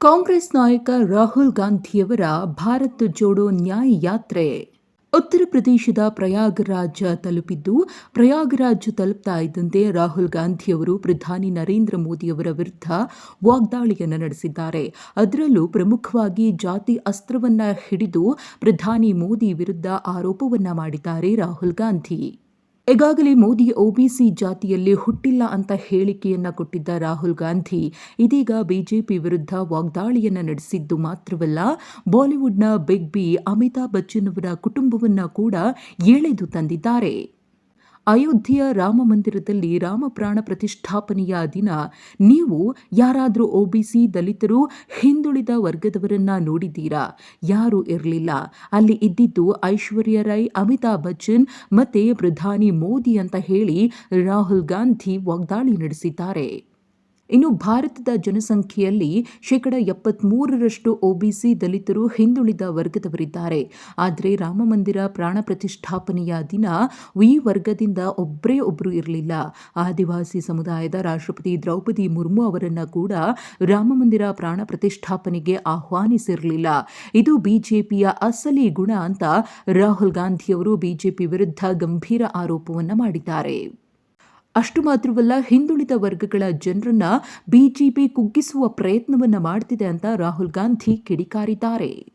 ಕಾಂಗ್ರೆಸ್ ನಾಯಕ ರಾಹುಲ್ ಗಾಂಧಿಯವರ ಭಾರತ್ ಜೋಡೋ ನ್ಯಾಯ ಯಾತ್ರೆ. ಉತ್ತರ ಪ್ರದೇಶದ ಪ್ರಯಾಗರಾಜ ತಲುಪಿದ್ದು, ಪ್ರಯಾಗರಾಜ್ ತಲುಪ್ತಾ ಇದ್ದಂತೆ ರಾಹುಲ್ ಗಾಂಧಿಯವರು ಪ್ರಧಾನಿ ನರೇಂದ್ರ ಮೋದಿಯವರ ವಿರುದ್ಧ ವಾಗ್ದಾಳಿಯನ್ನು ನಡೆಸಿದ್ದಾರೆ. ಅದರಲ್ಲೂ ಪ್ರಮುಖವಾಗಿ ಜಾತಿ ಅಸ್ತ್ರವನ್ನ ಹಿಡಿದು ಪ್ರಧಾನಿ ಮೋದಿ ವಿರುದ್ಧ ಆರೋಪವನ್ನ ಮಾಡಿದ್ದಾರೆ ರಾಹುಲ್ ಗಾಂಧಿ. ಈಗಾಗಲೇ ಮೋದಿ ಒಬಿಸಿ ಜಾತಿಯಲ್ಲಿ ಹುಟ್ಟಿಲ್ಲ ಅಂತ ಹೇಳಿಕೆಯನ್ನ ಕೊಟ್ಟಿದ್ದ ರಾಹುಲ್ ಗಾಂಧಿ, ಇದೀಗ ಬಿಜೆಪಿ ವಿರುದ್ಧ ವಾಗ್ದಾಳಿಯನ್ನ ನಡೆಸಿದ್ದು ಮಾತ್ರವಲ್ಲ, ಬಾಲಿವುಡ್ನ ಬಿಗ್ ಬಿ ಅಮಿತಾಬ್ ಬಚ್ಚನ್ ಅವರ ಕುಟುಂಬವನ್ನ ಕೂಡ ಎಳೆದು ತಂದಿದ್ದಾರೆ. ಅಯೋಧ್ಯೆಯ ರಾಮ ಮಂದಿರದಲ್ಲಿ ರಾಮ ಪ್ರಾಣ ಪ್ರತಿಷ್ಠಾಪನೆಯ ದಿನ ನೀವು ಯಾರಾದರೂ ಒಬಿಸಿ ದಲಿತರು ಹಿಂದುಳಿದ ವರ್ಗದವರನ್ನ ನೋಡಿದ್ದೀರಾ? ಯಾರೂ ಇರಲಿಲ್ಲ. ಅಲ್ಲಿ ಇದ್ದಿದ್ದು ಐಶ್ವರ್ಯ ರೈ, ಅಮಿತಾಬ್ ಬಚ್ಚನ್ ಮತ್ತೆ ಪ್ರಧಾನಿ ಮೋದಿ ಅಂತ ಹೇಳಿ ರಾಹುಲ್ ಗಾಂಧಿ ವಾಗ್ದಾಳಿ ನಡೆಸಿದ್ದಾರೆ. ಇನ್ನು ಭಾರತದ ಜನಸಂಖ್ಯೆಯಲ್ಲಿ ಶೇಕಡ ಎಪ್ಪತ್ಮೂರರಷ್ಟು ಒಬಿಸಿ ದಲಿತರು ಹಿಂದುಳಿದ ವರ್ಗದವರಿದ್ದಾರೆ. ಆದರೆ ರಾಮಮಂದಿರ ಪ್ರಾಣ ಪ್ರತಿಷ್ಠಾಪನೆಯ ದಿನ ಈ ವರ್ಗದಿಂದ ಒಬ್ಬರೇ ಒಬ್ಬರು ಇರಲಿಲ್ಲ. ಆದಿವಾಸಿ ಸಮುದಾಯದ ರಾಷ್ಟ್ರಪತಿ ದ್ರೌಪದಿ ಮುರ್ಮು ಅವರನ್ನು ಕೂಡ ರಾಮಮಂದಿರ ಪ್ರಾಣ ಪ್ರತಿಷ್ಠಾಪನೆಗೆ ಆಹ್ವಾನಿಸಿರಲಿಲ್ಲ. ಇದು ಬಿಜೆಪಿಯ ಅಸಲಿ ಗುಣ ಅಂತ ರಾಹುಲ್ ಗಾಂಧಿಯವರು ಬಿಜೆಪಿ ವಿರುದ್ಧ ಗಂಭೀರ ಆರೋಪವನ್ನು ಮಾಡಿದ್ದಾರೆ. ಅಷ್ಟು ಮಾತ್ರವಲ್ಲ ಹಿಂದುಳಿದ ವರ್ಗಗಳ ಜನರನ್ನ ಬಿಜೆಪಿ ಕುಗ್ಗಿಸುವ ಪ್ರಯತ್ನವನ್ನ ಮಾಡ್ತಿದೆ ಅಂತ ರಾಹುಲ್ ಗಾಂಧಿ ಕಿಡಿಕಾರಿದ್ದಾರೆ.